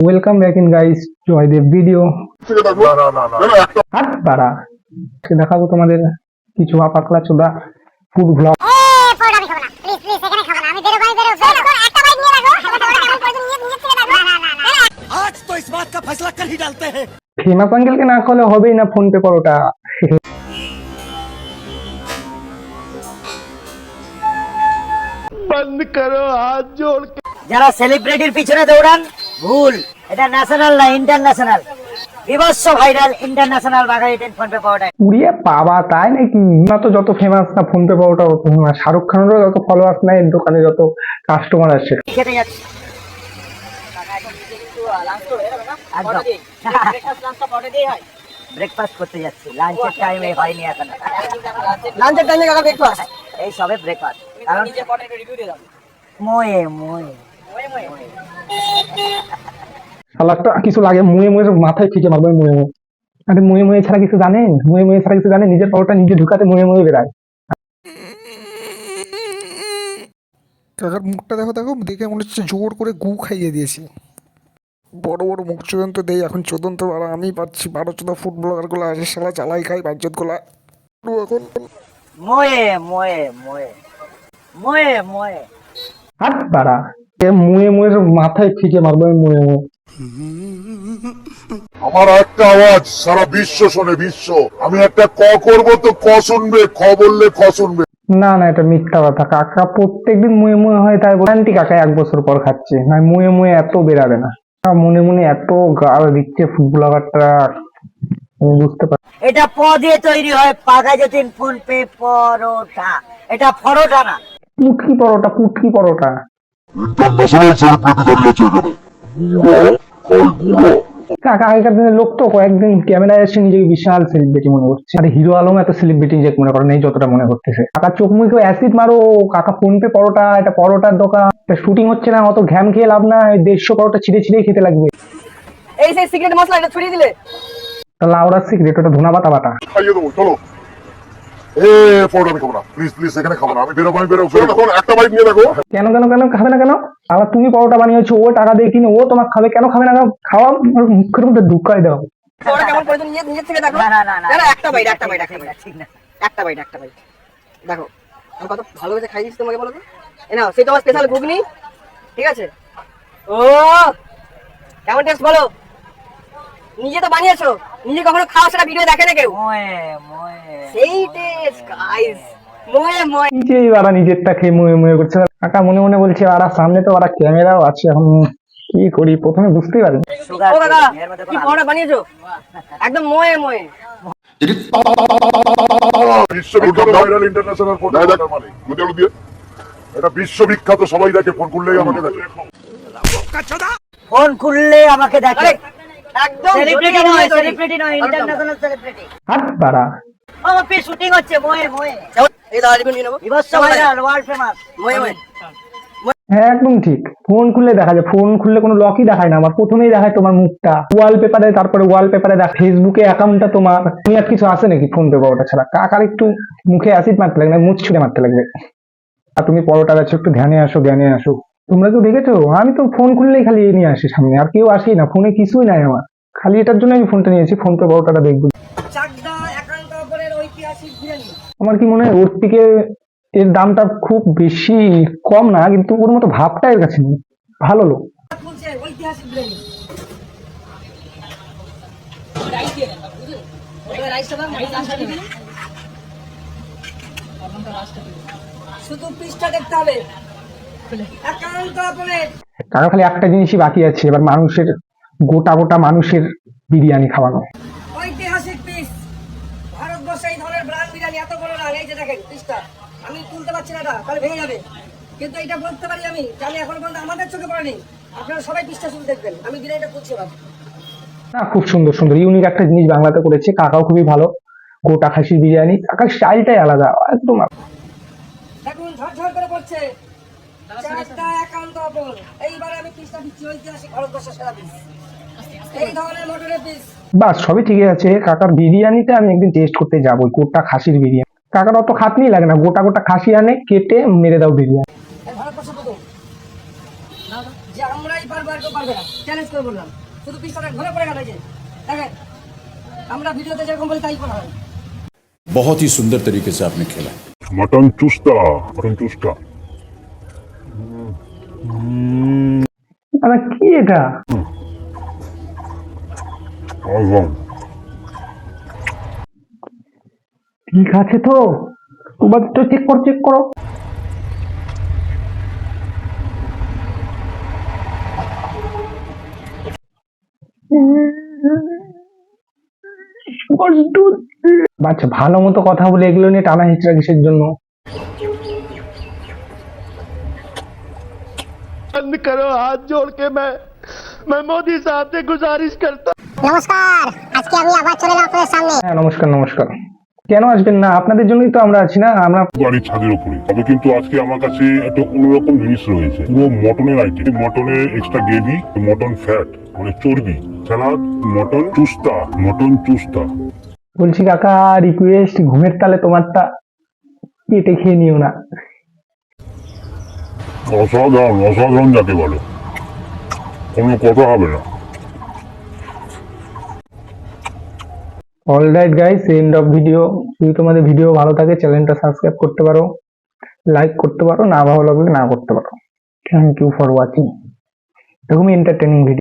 Welcome back in guys Joydeb video হাত আর তারা দেখাবো তোমাদের কিছু আপাকলা চোদা ফুড ব্লগ সীমা পাঙ্গেলকে না। করলে হবেই না ফোন পে করোটা বন্ধ করো হাত জোড়। যারা সেলিব্রিটির পিছনে দৌড়ান ভুল। এটা ন্যাশনাল না ইন্টারন্যাশনাল বিভৎস ভাইরাল ইন্টারন্যাশনাল বাঙালি টেন ফোন পে পাওয়াটাই। উড়িয়ে পাবা তাই নাকি? না তো যত ফেমাস না ফোন পে পরোটা তত ফেমাস শাহরুখ খানেরও যত ফলোয়ার্স নাই এর দোকানে যত কাস্টমার আসছে। খেতে যাচ্ছি। ব্রেকফাস্ট করতে যাচ্ছি। লাঞ্চের টাইমে হয়নি এখন। লাঞ্চের টাইমে কাকা ব্রেকফাস্ট এই সবে ব্রেকফাস্ট কারণ ময়ে ময়ে। শালাকটা কিছু লাগে মুয়ে মুয়ে মাথায় ফিকে মারবে মুয়ে মুয়ে। আরে মুয়ে মুয়ে ছাড়া কিছু জানেন? মুয়ে মুয়ে ছাড়া কিছু জানেন? নিজের পরোটা নিজে ঢুকাতে মুয়ে মুয়ে বেড়ায় কাকার মুখটা দেখো দেখো দেখে মনে হচ্ছে জোর করে গু খাইয়ে দিয়েছি। বড় বড় মুখ চোদন তো দেই এখন চোদন তো আর আমি পাচ্ছি বারো চোদা ফুড ব্লগারগুলো আসে শালা চালাই খাই বাজ্যতগুলা এখন। ময়ে ময়ে ময়ে। ময়ে ময়ে। হাট বাড়া। মুয়ে মুয়ে মাথায় ফিকে মারবে মুয়ে মুয়ে। আমার একটা আওয়াজ সারা বিশ্ব শোনে বিশ্ব। আমি একটা ক করব তো ক শুনবে খ বললে খ শুনবে। না না এটা মিথ্যা কথা। কাকা প্রত্যেকদিন মুয়ে মুয়ে হয় তাই বলে কাকা এক বছর পর খাচ্ছে। না মুয়ে মুয়ে এত বেরাবে না। মনে মনে এত গাল দিচ্ছে আমি বুঝতে পারি এটা প দিয়ে তৈরি হয় পাকা যেতিন ফোন পে পরোটা। এটা পরোটা না। পুটকি পরোটা পুটকি পরোটা। ইন্টারন্যাশনাল সেলিব্রিটি দাঁড়িয়েছে এখানে। কাকা আগেকার দিনের লোক তো কয়েকদিন ক্যামেরায় এসে নিজেকে বিশাল সেলিব্রিটি মনে করছে। আর হিরো আলম এত সেলিব্রিটি নিজেকে মনে করে নেই যতটা মনে করতেছে। কাকা চোখ মুখে অ্যাসিড মারো কাকা ফোন পে পরোটা এটা পরোটার দোকান। শুটিং হচ্ছে না অত ঘ্যাম খেয়ে লাভ না দেড়শো পরোটা ছিঁড়ে ছিঁড়ে খেতে লাগবে। এই সেই সিক্রেট মশলা এটা ছড়িয়ে দিলে। লাউরার সিক্রেট ওটা ধুনা বাতা বাটা। খাইয়ে দেবো চলো। এ পরোটা আমি খাব না। প্লিজ প্লিজ এখানে খাব না। আমি বেরোবো আমি বেরোবো। একটা বাইক নিয়ে দেখো। কেন কেন কেন? খাবে না কেন? আবার তুমি পরোটা বানিয়েছো ও টাকা দিয়ে কিনে ও তোমার খাবে। কেন খাবে না খাওয়া ওর মুখের মধ্যে ঢুকাই দাও। পরোটা কেমন করে তুমি নিজে থেকে দেখো। না না না না। একটা বাইট একটা বাইট একটা বাইট ঠিক না। একটা বাইট একটা বাইট দেখো আমি কত ভালো করে খাই দিচ্ছি তোমাকে বলো তো? এ নাও সেই তোমার স্পেশাল ঘুগনি। ঠিক আছে? ও! কেমন টেস্ট বলো? নিজে তো বানিয়েছো। নিজে কখনো খাওয়া সেটা ভিডিও দেখে না কেউ। সেই টেস্ট গাইস ময়ে ময়ে নিজেই ওরা নিজেরটা খেয়ে মুয়ে মুয়ে করছে। কাকা মনে মনে বলছে ওরা সামনে তো ওরা ক্যামেরাও আছে এখন কি করি? প্রথমে বুঝতেই পারেন। কি পরোটা বানিয়েছো? একদম ময়ে ময়ে। বিশ্ববিখ্যাত ভাইরাল ইন্টারন্যাশনাল ফোন মানে বুঝে দিয়ে এটা বিশ্ববিখ্যাত সবাই দেখে ফোন করলেই আমাকে দেখে। ফোন খুললে আমাকে দেখে। একদম সেলিব্রিটি নয় সেলিব্রিটি নয় ইন্টারন্যাশনাল সেলিব্রিটি হাট বাড়া। আমার পে শুটিং হচ্ছে ময়ে ময়ে। এই দাঁড়িয়ে নিয়ে নেব। বিভৎস ভাইরাল ওয়ার্ল্ড ফেমাস ময়ে ময়ে। হ্যাঁ একদম ঠিক। ফোন খুললে দেখা যায়। ফোন খুললে কোনো লকই দেখায় না। আমার প্রথমেই দেখায় তোমার মুখটা। ওয়ালপেপারে তারপরে ওয়ালপেপারে দেখ ফেসবুকে অ্যাকাউন্টটা তোমার। তুমি আর কিছু আসে নাকি ফোন পে পরোটা ছাড়া কাকার একটু মুখে অ্যাসিড মারতে লাগবে মুখ ছুঁড়ে মারতে লাগবে। আর তুমি পরোটা বেছো একটু ধ্যানে আসো জ্ঞানে আসো। তোমরা কেউ দেখেছ? আমি তো ফোন খুললেই খালি নিয়ে আসি সামনে আর কেউ আসেই না ফোনে কিছুই নাই আমার। খালি এটার জন্য আমি ফোনটা নিয়েছি ফোন পে পরোটাটা দেখব। আমার কি মনে হয় ওর থেকে এর দামটা খুব বেশি কম না কিন্তু ওর মতো ভাবটা এর কাছে নেই। ভালো লোক। শুধু পিসটা দেখতে হবে। কারণ খালি একটা জিনিসই বাকি আছে এবার মানুষের গোটা গোটা মানুষের বিরিয়ানি খাওয়ানো। ঐতিহাসিক পিস ভারতবর্ষে এই ধরনের ব্র্যান্ড বিরিয়ানি এত বড় না। এই যে দেখেন পিসটা আমি তুলতে পারছি না তাহলে ভেঙে যাবে। কিন্তু এটা বলতে পারি আমি যে আমি এখন পর্যন্ত আমাদের চোখে পড়েনি। আপনারা সবাই পিসটা শুধু দেখবেন। আমি বিরিয়ানিটা এবার। না খুব সুন্দর সুন্দর ইউনিক একটা জিনিস বাংলাতে করেছে। কাকাও খুবই ভালো। গোটা খাসির বিরিয়ানি। কাকার স্টাইলটাই আলাদা একদম দেখুন ঝরঝর করে পড়ছে চারটা একান্ত অপর এইবারে আমি পিসটা দিচ্ছি ঐতিহাসিক ভারতবর্ষের সেরা পিস এই ধরনের মটরের পিস বাস সবই ঠিকই আছে কাকার বিরিয়ানিটা আমি একদিন টেস্ট করতে যাবো গোটা খাসির বিরিয়ানি কাকার অত খাটনি লাগে না গোটা গোটা খাসি আনে কেটে মেরে দাও বিরিয়ানি এই ভারতবর্ষ প্রথম যে আমরাই পারবো পারবে না চ্যালেঞ্জ করে বললাম শুধু পিসটা ঘরে পড়ে গেল এই যে দেখেন আমরা ভিডিওতে যেরকম বলি তাই করা হয় बहुत ही सुंदर तरीके से आपने खेला মটন চুস্তা মটন চুস্তা দাদা কি এটা? ঠিক আছে তো। তোমার তো চেক করো চেক করো। বাচ্চা ভালো মতো কথা বলে এগুলো নিয়ে টানা হিচড়া কিসের জন্য। बंद करो हाथ जोड़ के मैं मैं मोदी साहब से गुजारिश करता নমস্কার আজকে আমি আবার চলে এলাম আপনাদের সামনে হ্যাঁ নমস্কার নমস্কার কেন আসবেন না আপনাদের জন্যই তো আমরা আছি না আমরা বাড়ির ছাদের উপরে তবে কিন্তু আজকে আমার কাছে একটা অন্যরকম জিনিস রয়েছে পুরো মটনের আইটেম মটনের এক্সট্রা গ্রেভি মটন ফ্যাট মানে চর্বি salad mutton chusta mutton chusta বলছি কাকা রিকোয়েস্ট ঘুমের তালে তোমারটা পেটে খেয়ে নিও না অসাধারণ অসাধারণ যাকে বলে। কোনো কথা হবে না। All right guys end of video যদি তোমাদের ভিডিও ভালো থাকে চ্যানেলটা সাবস্ক্রাইব করতে পারো লাইক করতে পারো, না ভালো লাগলে না করতে পারো। থ্যাংক ইউ ফর ওয়াচিং এরকমই এন্টারটেনিং ভিডিও